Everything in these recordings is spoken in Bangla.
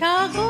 茶红。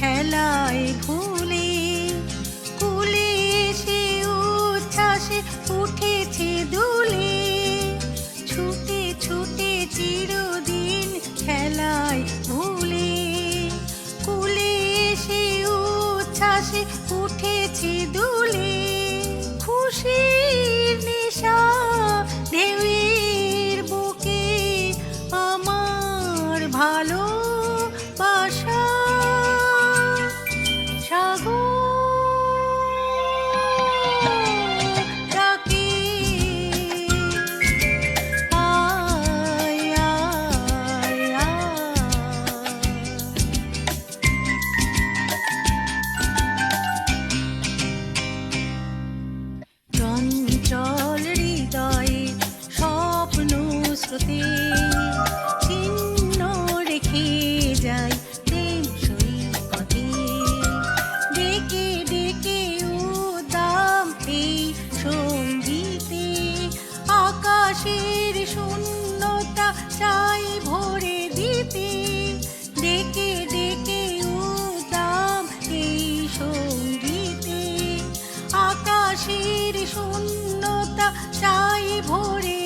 খেলায় ভুলে কুলে সে উচ্ছ্বাসে উঠেছে দুলে। ছুটে ছুটে চিরদিন খেলায় ভুলে কুলে সে উচ্ছ্বাসে উঠেছে দুলে। হাসির শূন্যতা চাই ভরে।